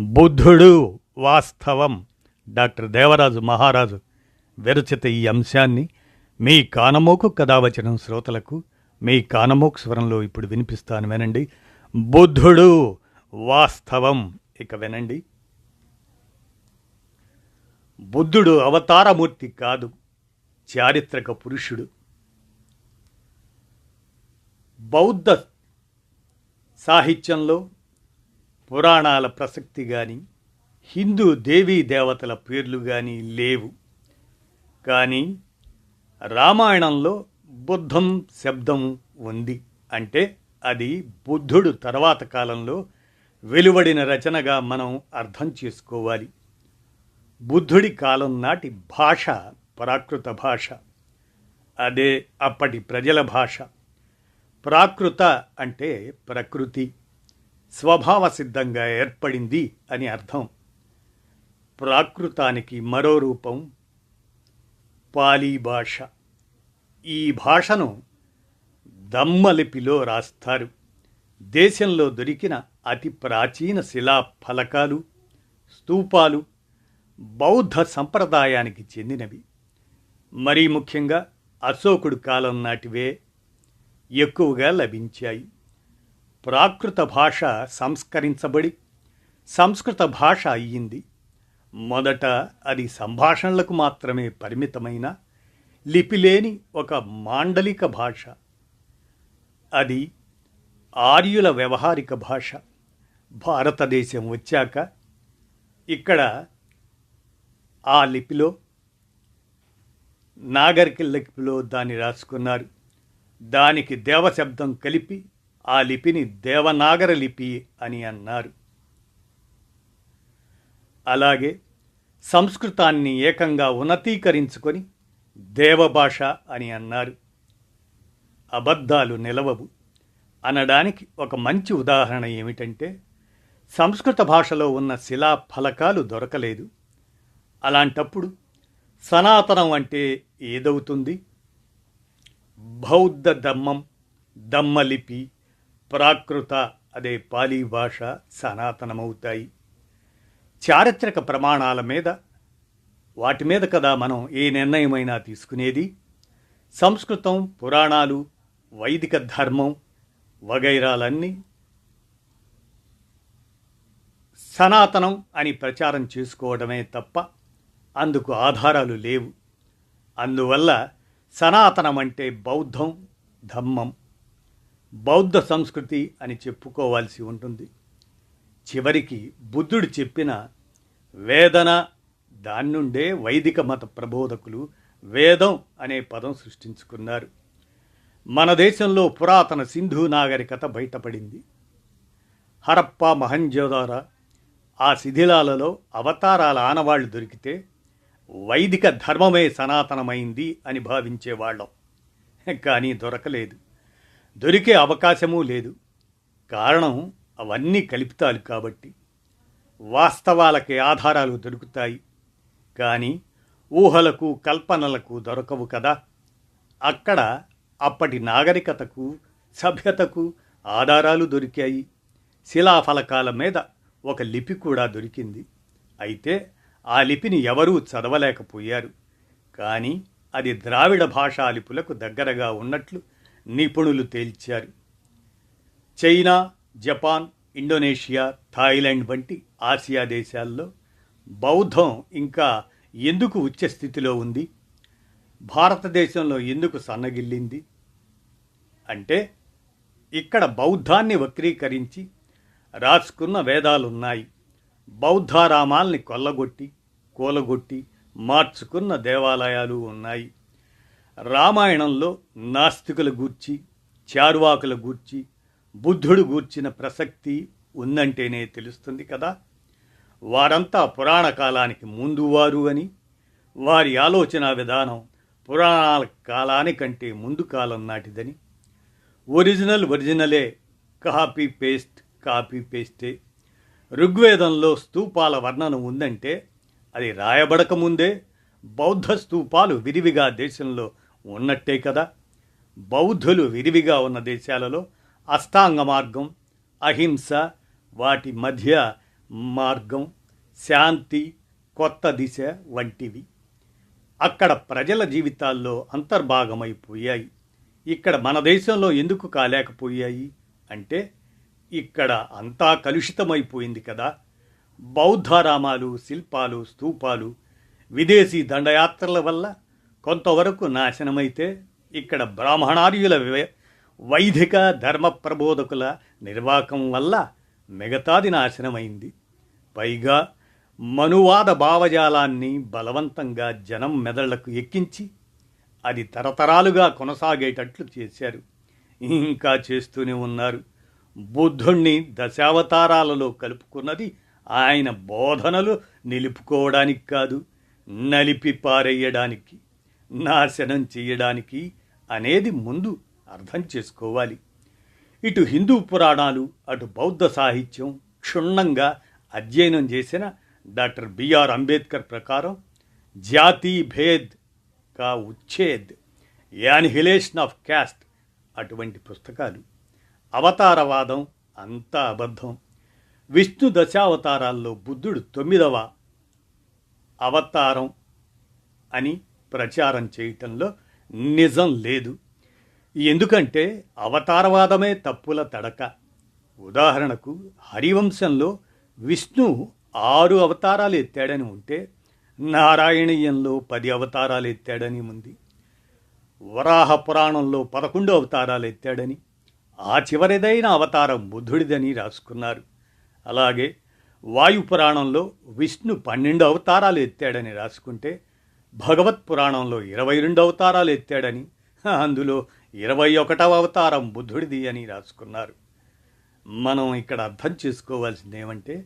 బుద్ధుడు వాస్తవం. డాక్టర్ దేవరాజు మహారాజు విరచిత ఈ అంశాన్ని మీ కానమోకు కథావచనం శ్రోతలకు మీ కానమోకు స్వరంలో ఇప్పుడు వినిపిస్తాను వినండి. బుద్ధుడు వాస్తవం. ఇక వినండి. బుద్ధుడు అవతారమూర్తి కాదు చారిత్రక పురుషుడు. బౌద్ధ సాహిత్యంలో పురాణాల ప్రసక్తి కానీ హిందూ దేవీ దేవతల పేర్లు కానీ లేవు. కానీ రామాయణంలో బుద్ధం శబ్దం ఉంది అంటే అది బుద్ధుడు తర్వాత కాలంలో వెలువడిన రచనగా మనం అర్థం చేసుకోవాలి. బుద్ధుడి కాలం నాటి భాష ప్రాకృత భాష. అదే అప్పటి ప్రజల భాష. ప్రాకృత అంటే ప్రకృతి. స్వభావ సిద్ధంగా ఏర్పడింది అని అర్థం. ప్రాకృతానికి మరో రూపం పాలీ భాష. ఈ భాషను దమ్మలిపిలో రాస్తారు. దేశంలో దొరికిన అతి ప్రాచీన శిలా ఫలకాలు స్తూపాలు బౌద్ధ సంప్రదాయానికి చెందినవి. మరీ ముఖ్యంగా అశోకుడు కాలం నాటివే ఎక్కువగా లభించాయి. ప్రాకృత భాష సంస్కరించబడి సంస్కృత భాష అయ్యింది. మొదట అది సంభాషణలకు మాత్రమే పరిమితమైన లిపిలేని ఒక మాండలిక భాష. అది ఆర్యుల వ్యవహారిక భాష. భారతదేశం వచ్చాక ఇక్కడ ఆ లిపిలో నాగరిక లిపిలో దాన్ని రాసుకున్నారు. దానికి దేవశబ్దం కలిపి ఆ లిపిని దేవనాగర లిపి అని అన్నారు. అలాగే సంస్కృతాన్ని ఏకంగా ఉన్నతీకరించుకొని దేవభాష అని అన్నారు. అబద్ధాలు నిలవవు. అనడానికి ఒక మంచి ఉదాహరణ ఏమిటంటే సంస్కృత భాషలో ఉన్న శిలా ఫలకాలు దొరకలేదు. అలాంటప్పుడు సనాతనం అంటే ఏదవుతుంది? బౌద్ధ దమ్మం దమ్మలిపి ప్రాకృత అదే పాలీ భాష సనాతనమవుతాయి. చారిత్రక ప్రమాణాల మీద వాటి మీద కదా మనం ఏ నిర్ణయమైనా తీసుకునేది? సంస్కృతం పురాణాలు వైదిక ధర్మం వగైరాలన్నీ సనాతనం అని ప్రచారం చేసుకోవడమే తప్ప అందుకు ఆధారాలు లేవు. అందువల్ల సనాతనం అంటే బౌద్ధం ధమ్మం. బౌద్ధ సంస్కృతి అని చెప్పుకోవాల్సి ఉంటుంది. చివరికి బుద్ధుడు చెప్పిన వేదన దాని నుండే వైదిక మత ప్రబోధకులు వేదం అనే పదం సృష్టించుకున్నారు. మన దేశంలో పురాతన సింధు నాగరికత బయటపడింది. హరప్ప మహంజోదార ఆ శిథిలాలలో అవతారాల ఆనవాళ్ళు దొరికితే వైదిక ధర్మమే సనాతనమైంది అని భావించేవాళ్ళం. కానీ దొరకలేదు. దొరికే అవకాశమూ లేదు. కారణం అవన్నీ కల్పితాలు కాబట్టి. వాస్తవాలకి ఆధారాలు దొరుకుతాయి. కానీ ఊహలకు కల్పనలకు దొరకవు కదా. అక్కడ అప్పటి నాగరికతకు సభ్యతకు ఆధారాలు దొరికాయి. శిలాఫలకాల మీద ఒక లిపి కూడా దొరికింది. అయితే ఆ లిపిని ఎవరూ చదవలేకపోయారు. కానీ అది ద్రావిడ భాషా లిపులకు దగ్గరగా ఉన్నట్లు నిపుణులు తేల్చారు. చైనా జపాన్ ఇండోనేషియా థాయిలాండ్ వంటి ఆసియా దేశాల్లో బౌద్ధం ఇంకా ఎందుకు ఉచ్చస్థితిలో ఉంది? భారతదేశంలో ఎందుకు సన్నగిల్లింది? అంటే ఇక్కడ బౌద్ధాన్ని వక్రీకరించి రాసుకున్న వేదాలున్నాయి. బౌద్ధారామాల్ని కొల్లగొట్టి కూలగొట్టి మార్చుకున్న దేవాలయాలు ఉన్నాయి. రామాయణంలో నాస్తికుల గూర్చి చారువాకుల గూర్చి బుద్ధుడు గూర్చిన ప్రసక్తి ఉందంటేనే తెలుస్తుంది కదా. వారంతా పురాణ కాలానికి ముందు వారు అని వారి ఆలోచన విధానం పురాణాల కాలానికంటే ముందు కాలం నాటిదని. ఒరిజినల్ ఒరిజినలే కాపీ పేస్ట్ కాపీ పేస్టే. ఋగ్వేదంలో స్తూపాల వర్ణన ఉందంటే అది రాయబడక ముందే బౌద్ధ స్తూపాలు విరివిగా దేశంలో ఉన్నట్టే కదా? బౌద్ధులు విరివిగా ఉన్న దేశాలలో అష్టాంగ మార్గం అహింస వాటి మధ్య మార్గం శాంతి కొత్త దిశ వంటివి. అక్కడ ప్రజల జీవితాల్లో అంతర్భాగమైపోయాయి. ఇక్కడ మన దేశంలో ఎందుకు కాలేకపోయాయి? అంటే ఇక్కడ అంతా కలుషితమైపోయింది కదా. బౌద్ధారామాలు శిల్పాలు స్తూపాలు విదేశీ దండయాత్రల వల్ల కొంతవరకు నాశనమైతే ఇక్కడ బ్రాహ్మణార్యుల వైదిక ధర్మ ప్రబోధకుల నిర్వాకం వల్ల మిగతాది నాశనమైంది. పైగా మనువాద భావజాలాన్ని బలవంతంగా జనం మెదళ్ళకు ఎక్కించి అది తరతరాలుగా కొనసాగేటట్లు చేశారు. ఇంకా చేస్తూనే ఉన్నారు. బుద్ధుణ్ణి దశావతారాలలో కలుపుకున్నది ఆయన బోధనలు నిలుపుకోవడానికి కాదు. నలిపి పారేయడానికి నాశనం చేయడానికి అనేది ముందు అర్థం చేసుకోవాలి. ఇటు హిందూ పురాణాలు అటు బౌద్ధ సాహిత్యం క్షుణ్ణంగా అధ్యయనం చేసిన డాక్టర్ బిఆర్ అంబేద్కర్ ప్రకారం జాతి భేద్ కా ఉచ్ఛేద్ యానిహిలేషన్ ఆఫ్ క్యాస్ట్ అటువంటి పుస్తకాలు. అవతారవాదం అంతా అబద్ధం. విష్ణు దశావతారాల్లో బుద్ధుడు తొమ్మిదవ అవతారం అని ప్రచారం చేయటంలో నిజం లేదు. ఎందుకంటే అవతారవాదమే తప్పుల తడక. ఉదాహరణకు హరివంశంలో విష్ణు ఆరు అవతారాలు ఎత్తాడని ఉంటే నారాయణీయంలో పది అవతారాలు ఎత్తాడని ఉంది. వరాహ పురాణంలో పదకొండు అవతారాలు ఎత్తాడని ఆ చివరిదైన అవతారం బుద్ధుడిదని రాసుకున్నారు. అలాగే వాయు పురాణంలో విష్ణు పన్నెండు అవతారాలు ఎత్తాడని రాసుకుంటే భగవత్ పురాణంలో ఇరవై రెండు అవతారాలు ఎత్తాడని అందులో ఇరవై ఒకటవ అవతారం బుద్ధుడిది అని రాసుకున్నారు. మనం ఇక్కడ అర్థం చేసుకోవాల్సింది ఏమంటే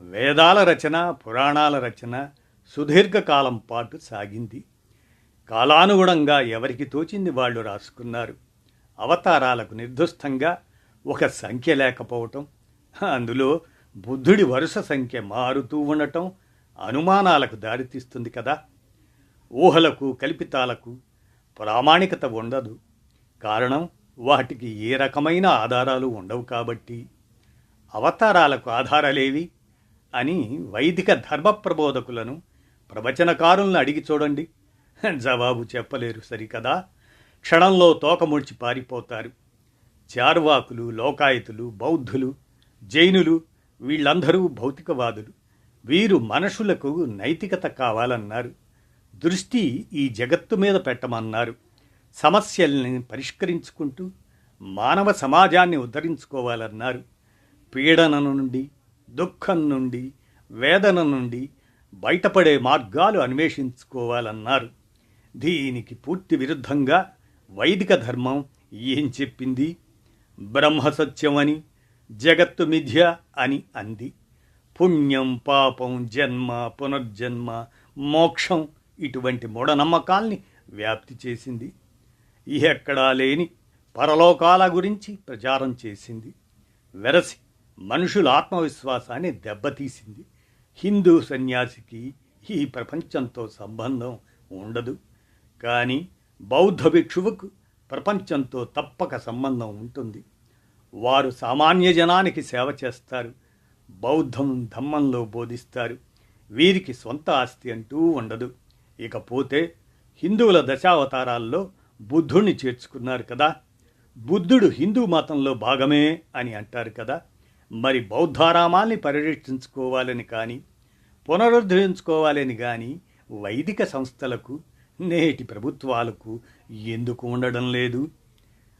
వేదాల రచన పురాణాల రచన సుదీర్ఘకాలం పాటు సాగింది. కాలానుగుణంగా ఎవరికి తోచింది వాళ్ళు రాసుకున్నారు. అవతారాలకు నిర్దుష్టంగా ఒక సంఖ్య లేకపోవటం అందులో బుద్ధుడి వరుస సంఖ్య మారుతూ ఉండటం అనుమానాలకు దారితీస్తుంది కదా. ఊహలకు కల్పితాలకు ప్రామాణికత ఉండదు. కారణం వాటికి ఏ రకమైన ఆధారాలు ఉండవు కాబట్టి. అవతారాలకు ఆధారాలేవి అని వైదిక ధర్మ ప్రబోధకులను ప్రవచనకారులను అడిగి చూడండి. జవాబు చెప్పలేరు సరికదా. క్షణంలో తోకముడిచి పారిపోతారు. చార్వాకులు లోకాయతులు బౌద్ధులు జైనులు వీళ్ళందరూ భౌతికవాదులు. వీరు మనుషులకు నైతికత కావాలన్నారు. దృష్టి ఈ జగత్తు మీద పెట్టమన్నారు. సమస్యల్ని పరిష్కరించుకుంటూ మానవ సమాజాన్ని ఉద్ధరించుకోవాలన్నారు. పీడన నుండి దుఃఖం నుండి వేదన నుండి బయటపడే మార్గాలు అన్వేషించుకోవాలన్నారు. దీనికి పూర్తి విరుద్ధంగా వైదిక ధర్మం ఏం చెప్పింది? బ్రహ్మ సత్యమని జగత్తు మిథ్య అని అంది. పుణ్యం పాపం జన్మ పునర్జన్మ మోక్షం ఇటువంటి మూఢనమ్మకాల్ని వ్యాప్తి చేసింది. ఎక్కడా లేని పరలోకాల గురించి ప్రచారం చేసింది. వెరసి మనుషుల ఆత్మవిశ్వాసాన్ని దెబ్బతీసింది. హిందూ సన్యాసికి ఈ ప్రపంచంతో సంబంధం ఉండదు. కానీ బౌద్ధ భిక్షువుకు ప్రపంచంతో తప్పక సంబంధం ఉంటుంది. వారు సామాన్య జనానికి సేవ చేస్తారు బౌద్ధం ధమ్మంలో బోధిస్తారు వీరికి సొంత ఆస్తి అంటూ ఉండదు. ఇకపోతే హిందువుల దశావతారాల్లో బుద్ధుణ్ణి చేర్చుకున్నారు కదా. బుద్ధుడు హిందూ మతంలో భాగమే అని అంటారు కదా. మరి బౌద్ధారామాల్ని పరిరక్షించుకోవాలని కానీ పునరుద్ధరించుకోవాలని కానీ వైదిక సంస్థలకు నేటి ప్రభుత్వాలకు ఎందుకు ఉండడం లేదు?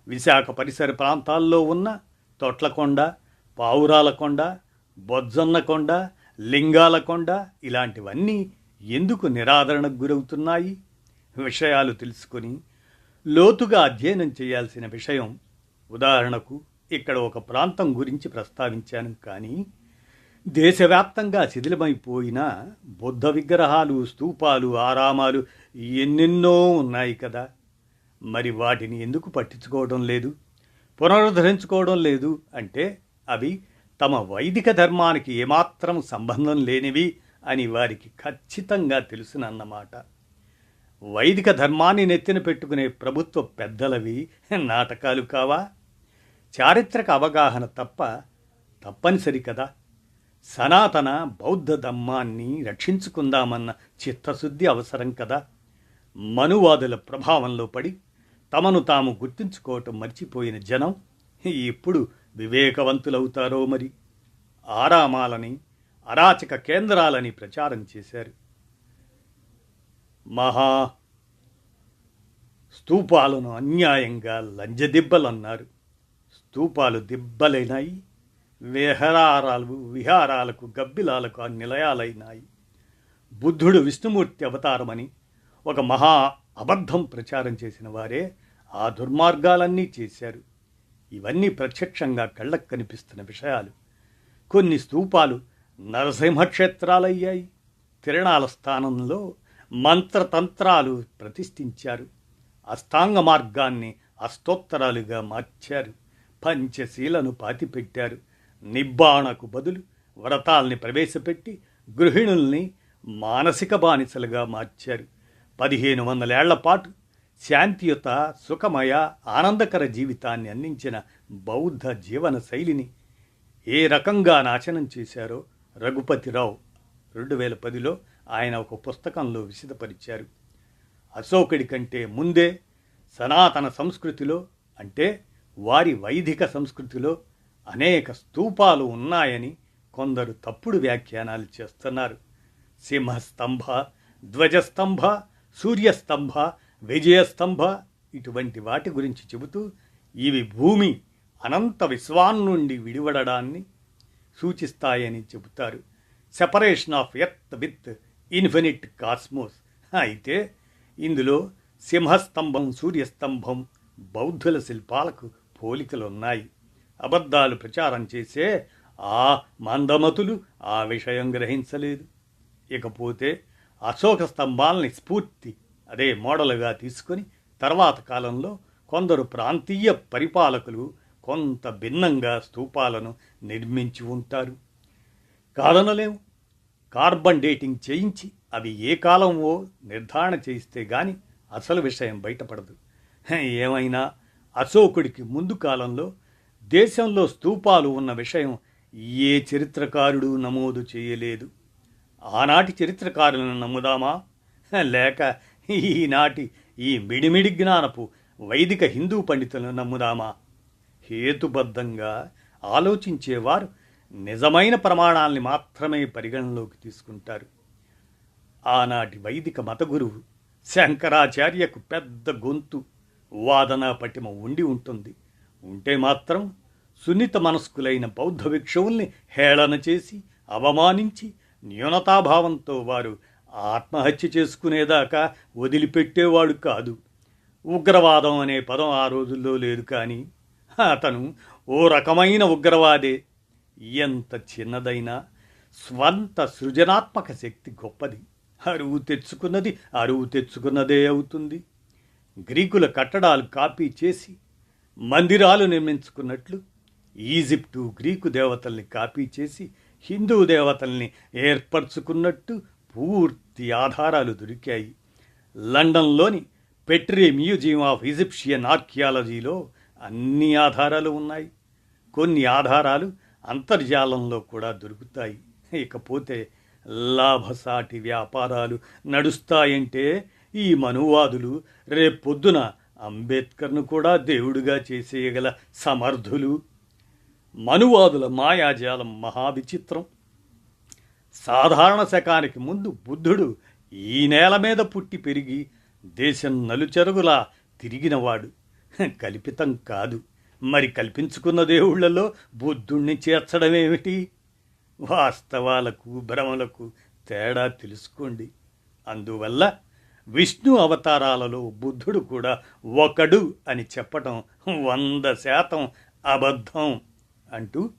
విశాఖ పరిసర ప్రాంతాల్లో ఉన్న తొట్లకొండ పావురాలకొండ బొజ్జన్నకొండ లింగాలకొండ ఇలాంటివన్నీ ఎందుకు నిరాదరణకు గురవుతున్నాయి? విషయాలు తెలుసుకొని లోతుగా అధ్యయనం చేయాల్సిన విషయం ఉదాహరణకు ఇక్కడ ఒక ప్రాంతం గురించి ప్రస్తావించాను కానీ దేశవ్యాప్తంగా శిథిలమైపోయిన బుద్ధ విగ్రహాలు స్తూపాలు ఆరామాలు ఎన్నెన్నో ఉన్నాయి కదా. మరి వాటిని ఎందుకు పట్టించుకోవడం లేదు? పునరుద్ధరించుకోవడం లేదు అంటే అవి తమ వైదిక ధర్మానికి ఏమాత్రం సంబంధం లేనివి అని వారికి ఖచ్చితంగా తెలుసునన్నమాట. వైదిక ధర్మాన్ని నెత్తిన పెట్టుకునే ప్రభుత్వ పెద్దలవి నాటకాలు కావా? చారిత్రక అవగాహన తప్ప తప్పనిసరి కదా. సనాతన బౌద్ధ ధమ్మాన్ని రక్షించుకుందామన్న చిత్తశుద్ధి అవసరం కదా. మనువాదుల ప్రభావంలో పడి తమను తాము గుర్తించుకోవటం మర్చిపోయిన జనం ఇప్పుడు వివేకవంతులవుతారో మరి. ఆరామాలని అరాచక కేంద్రాలని ప్రచారం చేశారు. మహా స్తూపాలను అన్యాయంగా లంజదిబ్బలన్నారు. స్తూపాలు దిబ్బలైనాయి విహారాలు విహారాలకు గబ్బిలాలకు నిలయాలైనాయి బుద్ధుడు విష్ణుమూర్తి అవతారమని ఒక మహా అబద్ధం ప్రచారం చేసిన వారే ఆ దుర్మార్గాలన్నీ చేశారు. ఇవన్నీ ప్రత్యక్షంగా కళ్ళకు కనిపిస్తున్న విషయాలు. కొన్ని స్తూపాలు నరసింహక్షేత్రాలయ్యాయి. తిరణాల స్థానంలో మంత్రతంత్రాలు ప్రతిష్ఠించారు. అష్టాంగ మార్గాన్ని అష్టోత్తరాలుగా మార్చారు. పంచశీలను పాతిపెట్టారు. నిబ్బాణకు బదులు వ్రతాల్ని ప్రవేశపెట్టి గృహిణుల్ని మానసిక బానిసలుగా మార్చారు. పదిహేను వందలేళ్ళ పాటు శాంతియుత సుఖమయ ఆనందకర జీవితాన్ని అందించిన బౌద్ధ జీవన శైలిని ఏ రకంగా నాశనం చేశారో రఘుపతిరావు రెండు వేల పదిలో ఆయన ఒక పుస్తకంలో విశదపరిచారు. అశోకుడి కంటే ముందే సనాతన సంస్కృతిలో అంటే వారి వైదిక సంస్కృతిలో అనేక స్తూపాలు ఉన్నాయని కొందరు తప్పుడు వ్యాఖ్యానాలు చేస్తున్నారు. సింహస్తంభ ధ్వజస్తంభ సూర్యస్తంభ విజయస్తంభ ఇటువంటి వాటి గురించి చెబుతూ ఇవి భూమి అనంత విశ్వాన్ నుండి విడివడడాన్ని సూచిస్తాయని చెబుతారు. Separation of earth with infinite cosmos అయితే ఇందులో సింహస్తంభం సూర్యస్తంభం బౌద్ధుల శిల్పాలకు పోలికలున్నాయి. అబద్ధాలు ప్రచారం చేసే ఆ మందమతులు ఆ విషయం గ్రహించలేదు. ఇకపోతే అశోక స్తంభాలని స్ఫూర్తి అదే మోడలుగా తీసుకొని తర్వాత కాలంలో కొందరు ప్రాంతీయ పరిపాలకులు కొంత భిన్నంగా స్తూపాలను నిర్మించి ఉంటారు. కాదనలేము కార్బన్ డేటింగ్ చేయించి అవి ఏ కాలమో నిర్ధారణ చేయిస్తే గాని అసలు విషయం బయటపడదు. ఏమైనా అశోకుడికి ముందు కాలంలో దేశంలో స్తూపాలు ఉన్న విషయం ఏ చరిత్రకారుడు నమోదు చేయలేదు? ఆనాటి చరిత్రకారులను నమ్ముదామా? లేక ఈనాటి ఈ మిడిమిడి జ్ఞానపు వైదిక హిందూ పండితులను నమ్ముదామా? హేతుబద్ధంగా ఆలోచించేవారు నిజమైన ప్రమాణాల్ని మాత్రమే పరిగణలోకి తీసుకుంటారు. ఆనాటి వైదిక మత గురువు శంకరాచార్యకు పెద్ద గొంతు వాదనా పటిమ ఉండి ఉంటుంది. ఉంటే మాత్రం సున్నిత మనస్కులైన బౌద్ధ భిక్షువుల్ని హేళన చేసి అవమానించి న్యూనతాభావంతో వారు ఆత్మహత్య చేసుకునేదాకా వదిలిపెట్టేవాడు కాదు. ఉగ్రవాదం అనే పదం ఆ రోజుల్లో లేదు కానీ అతను ఓ రకమైన ఉగ్రవాదే. ఎంత చిన్నదైనా స్వంత సృజనాత్మక శక్తి గొప్పది. అరువు తెచ్చుకున్నది అరువు తెచ్చుకున్నదే అవుతుంది. గ్రీకుల కట్టడాలు కాపీ చేసి మందిరాలు నిర్మించుకున్నట్లు ఈజిప్టు గ్రీకు దేవతల్ని కాపీ చేసి హిందూ దేవతల్ని ఏర్పరచుకున్నట్టు పూర్తి ఆధారాలు దొరికాయి. లండన్లోని పెట్రీ మ్యూజియం ఆఫ్ ఈజిప్షియన్ ఆర్కియాలజీలో అన్ని ఆధారాలు ఉన్నాయి. కొన్ని ఆధారాలు అంతర్జాలంలో కూడా దొరుకుతాయి. ఇకపోతే లాభసాటి వ్యాపారాలు నడుస్తాయంటే ఈ మనువాదులు రేపొద్దున అంబేద్కర్ను కూడా దేవుడిగా చేసేయగల సమర్థులు. మనువాదుల మాయాజాలం మహావిచిత్రం. సాధారణ శకానికి ముందు బుద్ధుడు ఈ నేల మీద పుట్టి పెరిగి దేశం నలుచెరుగులా తిరిగినవాడు. కల్పితం కాదు. మరి కల్పించుకున్న దేవుళ్ళలో బుద్ధుణ్ణి చేర్చడమేమిటి? వాస్తవాలకు భ్రమలకు తేడా తెలుసుకోండి. అందువల్ల విష్ణు అవతారాలలో బుద్ధుడు కూడా ఒకడు అని చెప్పటం వంద శాతం అబద్ధం అంటూ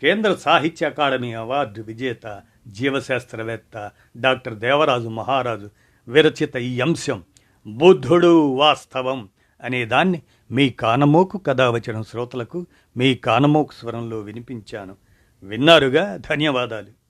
కేంద్ర సాహిత్య అకాడమీ అవార్డు విజేత జీవశాస్త్రవేత్త డాక్టర్ దేవరాజు మహారాజు విరచిత ఈ అంశం బుద్ధుడు వాస్తవం అనేదాన్ని మీ కానమోకు కథ శ్రోతలకు మీ కానమోకు స్వరంలో వినిపించాను. విన్నారుగా? ధన్యవాదాలు.